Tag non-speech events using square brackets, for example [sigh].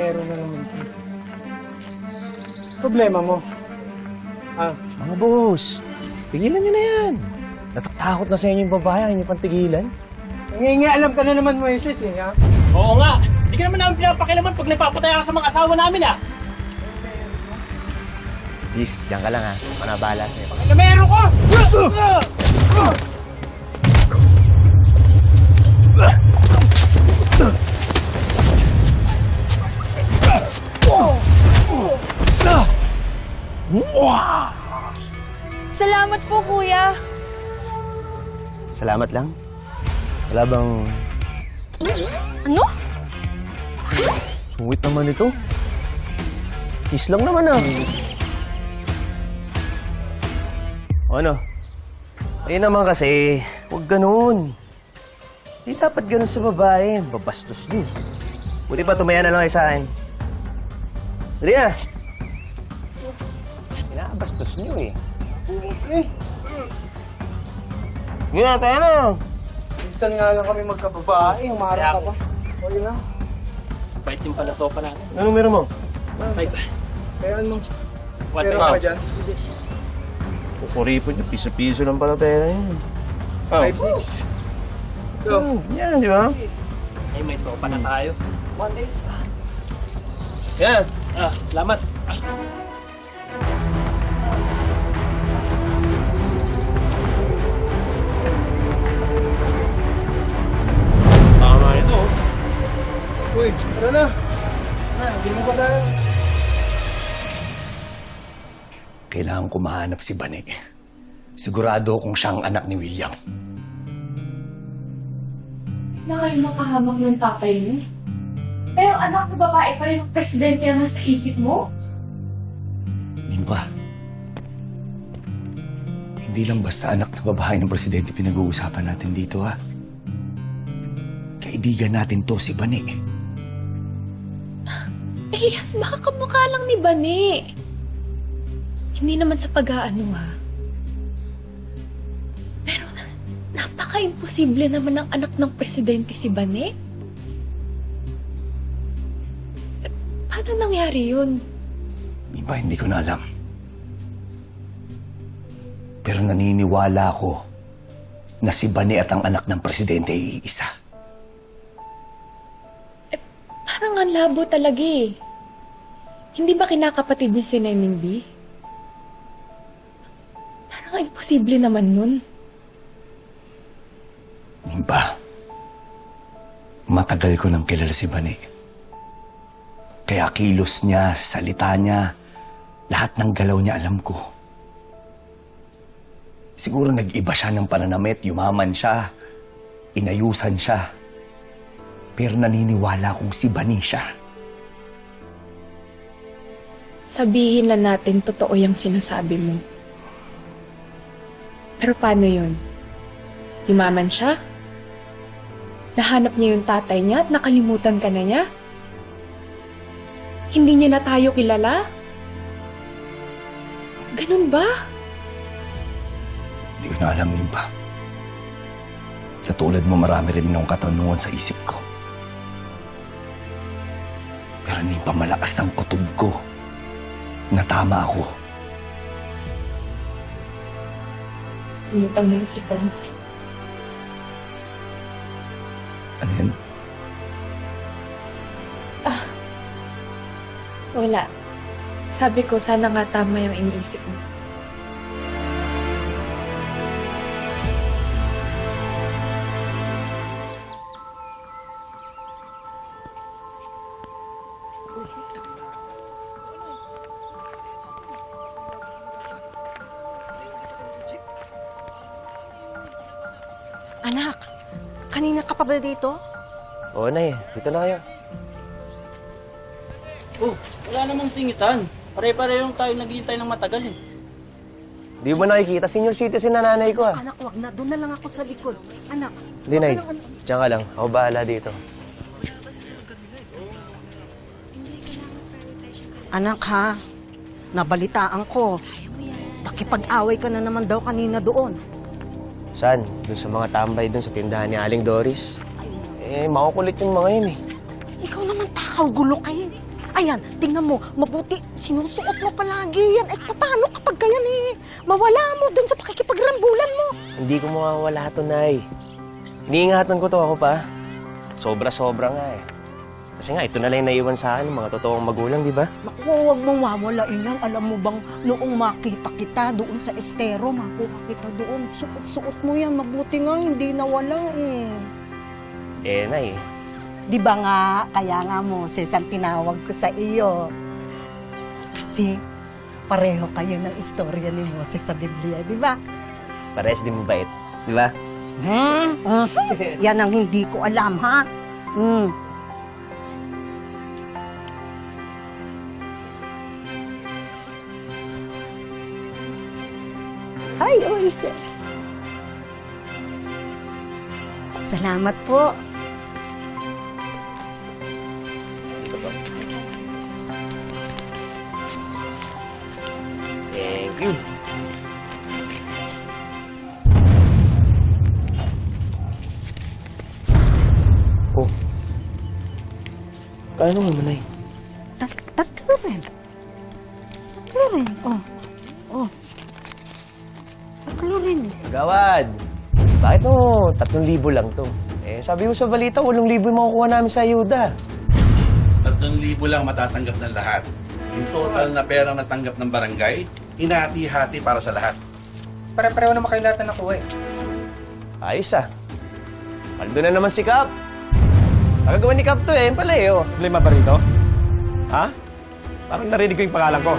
Meron na naman. Problema mo. Ah, Mga boss, tigilan nyo na yan. Natatakot na sa inyo yung babae, ayaw nyo pang tigilan. nangingialam ka na naman, Moises, eh, ha? Oo nga. Hindi ka naman namin pinapakilaman pag nagpapataya ka sa mga asawa namin ah. Please, diyan ka lang ha. Manabala sa'yo. Na meron ko! Salamat po, kuya. Salamat lang. Wala bang Ano? sungit naman ito? Kiss lang naman ah. O ano? Ayun naman kasi, huwag ganun. Di dapat ganun sa babae. Babastos din. Buti pa tumaya na lang kayo sa akin. Dali na. Pinakabastos niyo eh. Eh, Sige na, tayo na. minsan nga lang kami magkababae, umarap ka pa. Okay na. Bait din pala to pa natin. Anong meron mo? Five. Kaya ano, One meron five. ka dyan? Kukuripon niyo. Piso-piso lang pala pera yun. Oh. 5-6. Ito. Hmm, yan, di ba? Ay, may tropa na tayo. Yan. Ah, salamat. Ah, Tara na. Na, hindi mo ba tayo? Kailangan ko mahanap si Bane. Sigurado akong siyang anak ni William. Na kayo makahamak ng tatay mo. Pero anak na babae pa rin ang presidente ang nasa isip mo? Limpa. Hindi lang basta anak na babae ng presidente pinag-uusapan natin dito, ha? Kaibigan natin to si Bane. Elias, baka kamukha lang ni Bani. Hindi naman sa pag-aano ha. Pero na- napaka-imposible naman ng anak ng presidente si Bani. Paano nangyari yun? Limpa, hindi ko na alam. Pero naniniwala ako na si Bane at ang anak ng presidente ay iisa. Parang ang labo talaga eh. Hindi ba kinakapatid niya si Neneng B? Parang imposible naman nun. Nimba, matagal ko nang kilala si Bane. Kaya kilos niya, salita niya, lahat ng galaw niya alam ko. Siguro nag-iba siya ng pananamit, yumaman siya, inayusan siya. Pero naniniwala kong si Bane siya. Sabihin na natin totoo yung sinasabi mo. Pero paano yun? Yumaman siya? Nahanap niya yung tatay niya at nakalimutan ka na niya? Hindi niya na tayo kilala? Ganun ba? Hindi ko na alam, Nimba. Sa tulad mo, marami rin akong katanungan sa isip ko. Pero Nimba, malakas ang kutob ko na tama ako. Umutang mo si Pan. Ano yan? Wala. Sabi ko, sana nga tama yung iniisip mo. Anak, kanina ka pa ba dito? Oo na eh. Dito na kayo. Oh, wala namang singitan. Pare-parehong tayo naghihintay ng matagal eh. Di mo nakikita? Senior citizen na nanay ko ah. Anak, wag na. Doon na lang ako sa likod. Anak. Hindi, Nay. Diyan ka lang. Ako bahala dito. Anak ha, nabalitaan ko. Nakipag-away ka na naman daw kanina doon. Saan? Doon sa mga tambay doon sa tindahan ni Aling Doris. Eh, makukulit yung mga yun eh. Ikaw naman takaw, gulo kayo. Ayan, tingnan mo, mabuti, sinusuot mo palagi yan. Eh, paano kapag ganyan eh? Mawala mo dun sa pakikipagrambulan mo. Hindi ko mawawala to, Nay. Iniingatan ko to ako pa. Sobra-sobra nga eh. Kasi nga, ito na lang naiwan sa akin ng mga totoong magulang, di ba? Naku, huwag mong wawalain yan. Alam mo bang, noong makita kita doon sa estero, makuha kita doon, suot-suot mo yan. Mabuti nga, hindi nawala eh. Eh, Nay, Di ba nga, kaya nga mo, ang tinawag ko sa iyo. Kasi pareho kayo ng istorya ni Moses sa Biblia, di ba? pares din mabait. Di ba? Hmm? Hmm. [laughs] Yan ang hindi ko alam, ha? Hmm. Hi, Oise. Salamat po. Thank you. Oh. Kano mo, Nay? Tat tatlo rin. Tatlo rin. Oh. Oh. Gawad! Bakit mo? Tatlong libo lang to. Eh, sabi mo sa balita, walong libo yung makukuha namin sa ayuda. 3,000 lang matatanggap ng lahat. Yung total na perang natanggap ng barangay, hinati-hati para sa lahat. Pare-pareho naman kayo lahat na nakuha eh. Ayos ah. Paldo na naman si Cap. Nakagawa ni Cap to eh. Pala eh, oh. Problema ba rito? Ha? Parang narinig ko yung pangalan ko.